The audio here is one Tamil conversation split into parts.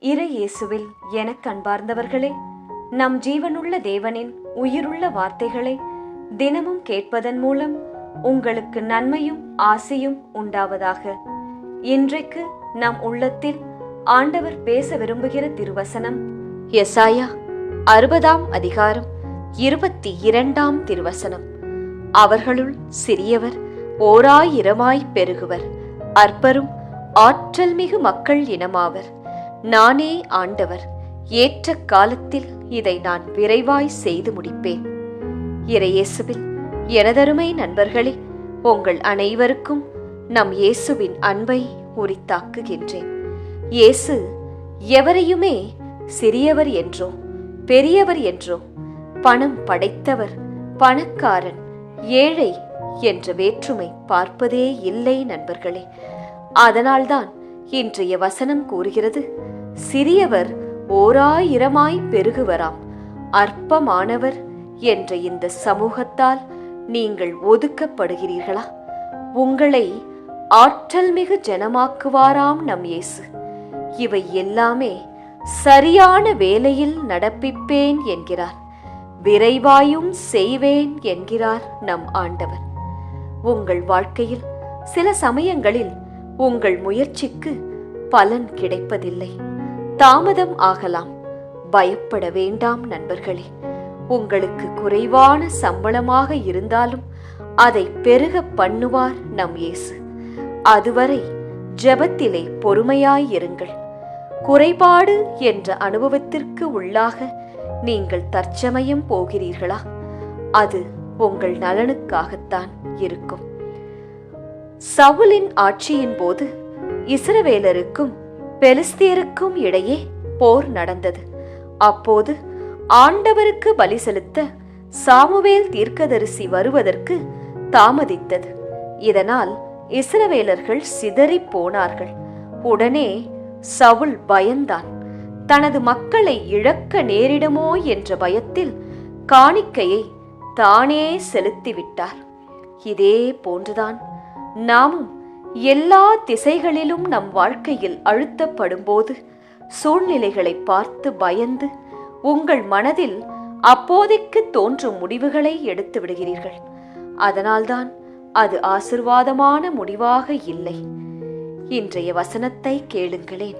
இறை இயேசுவில் எனக் கண்பார்ந்தவர்களே நம் ஜீவனுள்ள தேவனின் உயிருள்ள வார்த்தைகளை தினமும் கேட்பதன் மூலம் உங்களுக்கு நன்மையும் ஆசையும் உண்டாவதாக. இன்றைக்கு நம் உள்ளத்தில் ஆண்டவர் பேச விரும்புகிற திருவசனம் எசாயா அறுபதாம் அதிகாரம் இருபத்தி இரண்டாம் திருவசனம். அவர்களுள் சிறியவர் ஓராயிரமாய் பெருகுவர் அற்பரும் ஆற்றல் மிகு மக்கள் இனமாவர். நானே ஆண்டவர். ஏற்ற காலத்தில் இதை நான் விரைவாய் செய்து முடிப்பேன். இறையேசுவில் எனதருமை நண்பர்களே உங்கள் அனைவருக்கும் நம் இயேசுவின் அன்பை உரித்தாக்குகின்றேன். இயேசு எவரையுமே சிறியவர் என்றோ பெரியவர் என்றோ பணம் படைத்தவர் பணக்காரன் ஏழை என்ற வேற்றுமை பார்ப்பதே இல்லை நண்பர்களே. அதனால்தான் இன்றைய வசனம் கூறுகிறது சிறியவர் ஓராயிரமாய் பெருகுவராம். அற்பமானவர் என்ற இந்த சமூகத்தால் நீங்கள் ஒதுக்கப்படுகிறீர்களா? உங்களை ஆற்றல் மிகு ஜனமாக்குவாராம் நம் இயேசு. இவை எல்லாமே சரியான வேலையில் நடப்பிப்பேன் என்கிறார். விரைவாயும் செய்வேன் என்கிறார் நம் ஆண்டவர். உங்கள் வாழ்க்கையில் சில சமயங்களில் உங்கள் முயற்சிக்கு பலன் கிடைப்பதில்லை. தாமதம் ஆகலாம். பயப்பட வேண்டாம் நண்பர்களே. உங்களுக்கு குறைவான சம்பளமாக இருந்தாலும் அதை பெருக பண்ணுவார் நம் இயேசு. அதுவரை ஜெபத்திலே பொறுமையாயிருங்கள். குறைபாடு என்ற அனுபவத்திற்கு உள்ளாக நீங்கள் தற்சமயம் போகிறீர்களா? அது உங்கள் நலனுக்காகத்தான் இருக்கும். சவுலின் ஆட்சியின் போது இஸ்ரவேலருக்கும் பெலிஸ்தியருக்கும் இடையே போர் நடந்தது. அப்போது ஆண்டவருக்கு பலி செலுத்த சாமுவேல் தீர்க்கதரிசி வருவதற்கு தாமதித்தது. இதனால் இஸ்ரவேலர்கள் சிதறிப் போனார்கள். உடனே சவுல் பயந்தான். தனது மக்களை இழக்க நேரிடுமோ என்ற பயத்தில் காணிக்கையை தானே செலுத்திவிட்டார். இதே போன்றுதான் நாமும் எல்லா திசைகளிலும் நம் வாழ்க்கையில் அழுத்தப்படும்போது சூழ்நிலைகளை பார்த்து பயந்து உங்கள் மனதில் அப்போதைக்கு தோன்றும் முடிவுகளை எடுத்து விடுகிறீர்கள். அதனால்தான் அது ஆசிர்வாதமான முடிவாக இல்லை. இன்றைய வசனத்தை கேளுங்களேன்.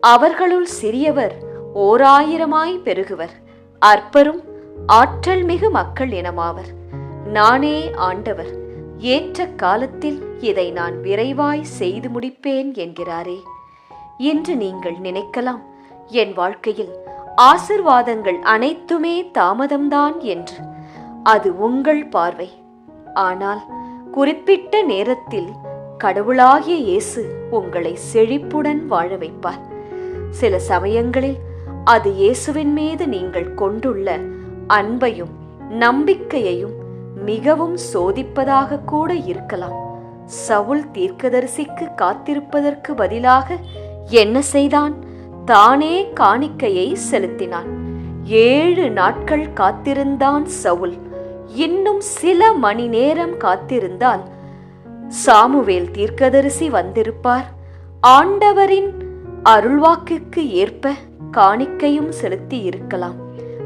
அவர்களுள் சிறியவர் ஓராயிரமாய் பெருகுவர். அற்பரும் ஆற்றல் மிகு மக்கள் இனமாவர். நானே ஆண்டவர். ஏற்ற காலத்தில் இதை நான் விரைவாய் செய்து முடிப்பேன் என்கிறாரே. என்று நீங்கள் நினைக்கலாம். என் வாழ்க்கையில் ஆசிர்வாதங்கள் அனைத்துமே தாமதம்தான் என்று. அது உங்கள் பார்வை. ஆனால் குறிப்பிட்ட நேரத்தில் கடவுளாகிய இயேசு உங்களை செழிப்புடன் வாழ வைப்பார். சில சமயங்களில் அது இயேசுவின் மீது நீங்கள் கொண்டுள்ள அன்பையும் நம்பிக்கையையும் மிகவும் சோதிப்பதாக கூட இருக்கலாம். சவுல் தீர்க்கதரிசிக்கு காத்திருப்பதற்கு பதிலாக என்ன செய்தான்? தானே காணிக்கையை செலுத்தினான். ஏழு நாட்கள் காத்திருந்தான் சவுல். இன்னும் சில மணி நேரம் காத்திருந்தால் சாமுவேல் தீர்க்கதரிசி வந்திருப்பார். ஆண்டவரின் அருள்வாக்குக்கு ஏற்ப காணிக்கையும் செலுத்தி இருக்கலாம்.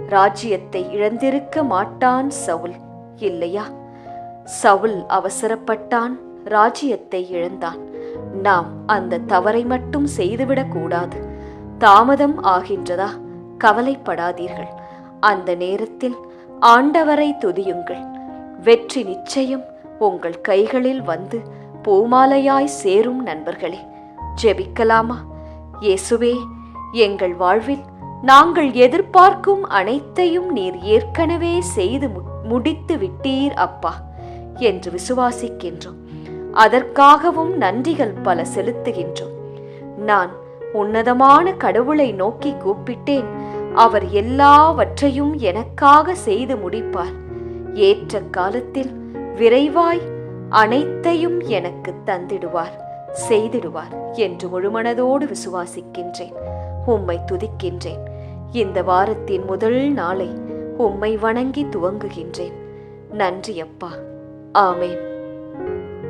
ராஜ்யத்தை இழந்திருக்க மாட்டான் சவுல். இல்லையா? சவுல் அவசரப்பட்டான். ராஜ்யத்தை இழந்தான். நாம் அந்த தவறை மட்டும் செய்துவிடக் கூடாது. தாமதம் ஆகின்றதா? கவலைப்படாதீர்கள். அந்த நேரத்தில் ஆண்டவரை துதியுங்கள். வெற்றி நிச்சயம் உங்கள் கைகளில் வந்து பூமாலையாய் சேரும் நண்பர்களே. ஜெபிக்கலாமா? இயேசுவே எங்கள் வாழ்வில் நாங்கள் எதிர்பார்க்கும் அனைத்தையும் நீர் ஏற்கனவே செய்து முடித்து விட்டீர் அப்பா என்று விசுவாசிக்கின்றோம். அதற்காகவும் நன்றிகள் பல செலுத்துகின்றோம். நான் உன்னதமான கடவுளை நோக்கி கூப்பிட்டேன். அவர் எல்லாவற்றையும் எனக்காக செய்து முடிப்பார். ஏற்ற காலத்தில் விரைவாய் அனைத்தையும் எனக்கு தந்திடுவார் செய்திடுவார் என்று முழுமனதோடு விசுவாசிக்கின்றேன் உம்மை துதிக்கின்றேன். இந்த வாரத்தின் முதல் நாளை உம்மை வணங்கி துவங்குகின்றேன். நன்றி அப்பா ஆமேன்.